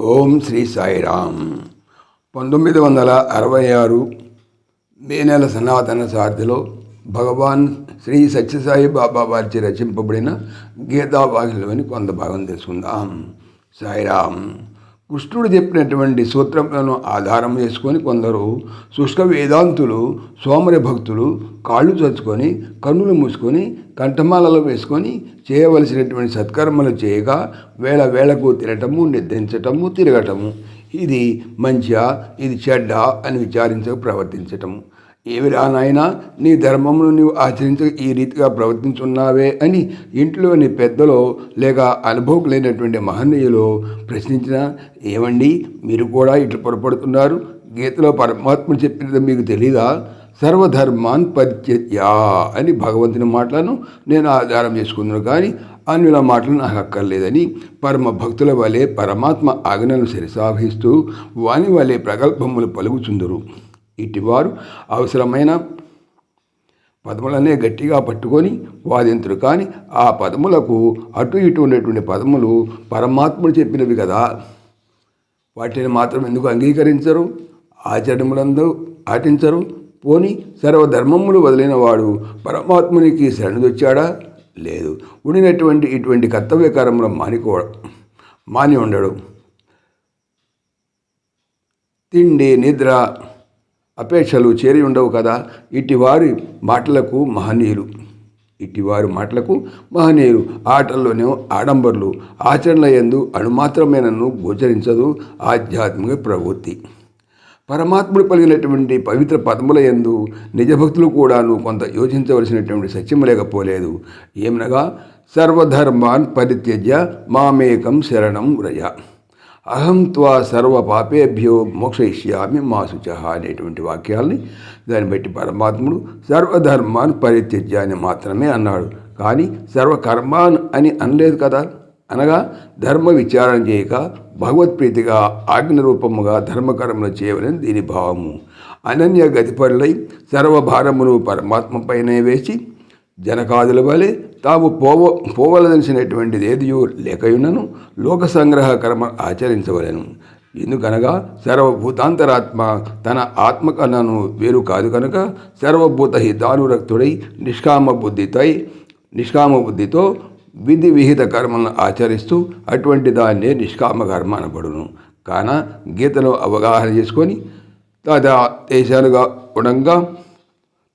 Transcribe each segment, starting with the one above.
ఓం శ్రీ సాయిరామ్. పంతొమ్మిది వందల అరవై ఆరు మే నెల సనాతన సారథిలో భగవాన్ శ్రీ సత్యసాయి బాబా వారిచే రచింపబడిన గీతావాహిలోని కొంత భాగం తెలుసుకుందాం. సాయిరామ్ కృష్ణుడు చెప్పినటువంటి సూత్రములను ఆధారం చేసుకొని కొందరు శుష్క వేదాంతులు సోమరి భక్తులు కాళ్ళు చచ్చుకొని కన్నులు మూసుకొని కంఠమాలలో వేసుకొని చేయవలసినటువంటి సత్కర్మలు చేయగా వేళ వేళకు తినటము నిద్రించటము తిరగటము. ఇది మంచిగా ఇది చెడ్డ? అని విచారించక ప్రవర్తించటము. ఏమిరా నాయనా నీ ధర్మమును నీవు ఆచరించక ఈ రీతిగా ప్రవర్తించున్నావే అని ఇంట్లోని పెద్దలో లేక అనుభవం లేనటువంటి మహనీయులు ప్రశ్నించిన ఏమండి మీరు కూడా ఇట్లు పొరపడుతున్నారు? గీతలో పరమాత్మ చెప్పినది మీకు తెలీదా? సర్వధర్మాన్ పరిత్యజ్యా అని భగవంతుని మాటలను నేను ఆధారం చేసుకున్నాను కానీ అన్యుల మాటలు నాకు అక్కర్లేదని పరమ భక్తుల వలె పరమాత్మ ఆజ్ఞలను శిరసావహిస్తూ వాని వలె ప్రగల్భములు పలుకుచుందరు. ఇటివారు అవసరమైన పదములనే గట్టిగా పట్టుకొని వాదింతురు. కానీ ఆ పదములకు అటు ఇటు ఉండేటువంటి పదములు పరమాత్ముడు చెప్పినవి కదా. వాటిని మాత్రం ఎందుకు అంగీకరించరు? ఆచరణములందు ఆటించరు. పోని సర్వధర్మములు వదిలిన వాడు పరమాత్మునికి శరణుదొచ్చాడా లేదు. ఉండినటువంటి ఇటువంటి కర్తవ్య కర్మలు మానికో మాని ఉండడు. తిండి నిద్ర అపేక్షలు చేరి ఉండవు కదా. ఇటివారి మాటలకు మహనీయులు. ఇటివారి మాటలకు మహనీయులు. ఆటల్లోనే ఆడంబరులు. ఆచరణల ఎందు అణుమాత్రమైనను గోచరించదు ఆధ్యాత్మిక ప్రవృత్తి. పరమాత్ముడు పలిగినటువంటి పవిత్ర పదముల ఎందు నిజభక్తులు కూడాను కొంత యోచించవలసినటువంటి సత్యం లేకపోలేదు. ఏమనగా సర్వధర్మాన్ పరిత్యజ్య మామేకం శరణం రయ అహం త్వా సర్వ పాపేభ్యో మోక్షయిష్యామి మా శుచ అనేటువంటి వాక్యాల్ని దాన్ని బట్టి పరమాత్ముడు సర్వధర్మాన్ పరిత్యజ్యాన్ని మాత్రమే అన్నాడు. కానీ సర్వకర్మాన్ అని అనలేదు కదా? అనగా ధర్మ విచారణ చేయక భగవత్ప్రీతిగా ఆజ్ఞరూపముగా ధర్మకర్మలు చేయవలని దీని భావము. అనన్య గతిపరులై సర్వభారమును పరమాత్మపైనే వేసి జనకాదుల వలె తాము పోవ పోవలదలిసినటువంటిది ఏదియో లేకయున్నను లోక సంగ్రహ కర్మ ఆచరించవలను. ఎందుకనగా సర్వభూతాంతరాత్మ తన ఆత్మకన్నను వేరు కాదు కనుక సర్వభూత హితానురక్తుడై నిష్కామ బుద్ధితై నిష్కామ బుద్ధితో విధి విహిత కర్మలను ఆచరిస్తూ అటువంటి దాన్నే నిష్కామ కర్మ అనబడును. కాన గీతను అవగాహన చేసుకొని తదాదేశాలుగా ఉండగా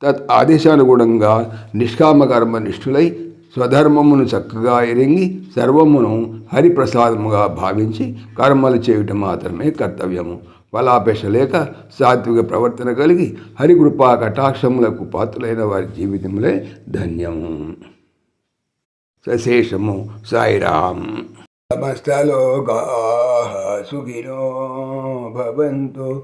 తత్ ఆదేశానుగుణంగా నిష్కామ కర్మ నిష్ఠులై స్వధర్మమును చక్కగా ఎరింగి సర్వమును హరిప్రసాదముగా భావించి కర్మలు చేయటం మాత్రమే కర్తవ్యము. ఫలాపేక్ష లేక సాత్విక ప్రవర్తన కలిగి హరికృపా కటాక్షములకు పాత్రులైన వారి జీవితములే ధన్యము. సశేషము సాయిరామ్. సమస్తలోకా సుఖినో భవంతు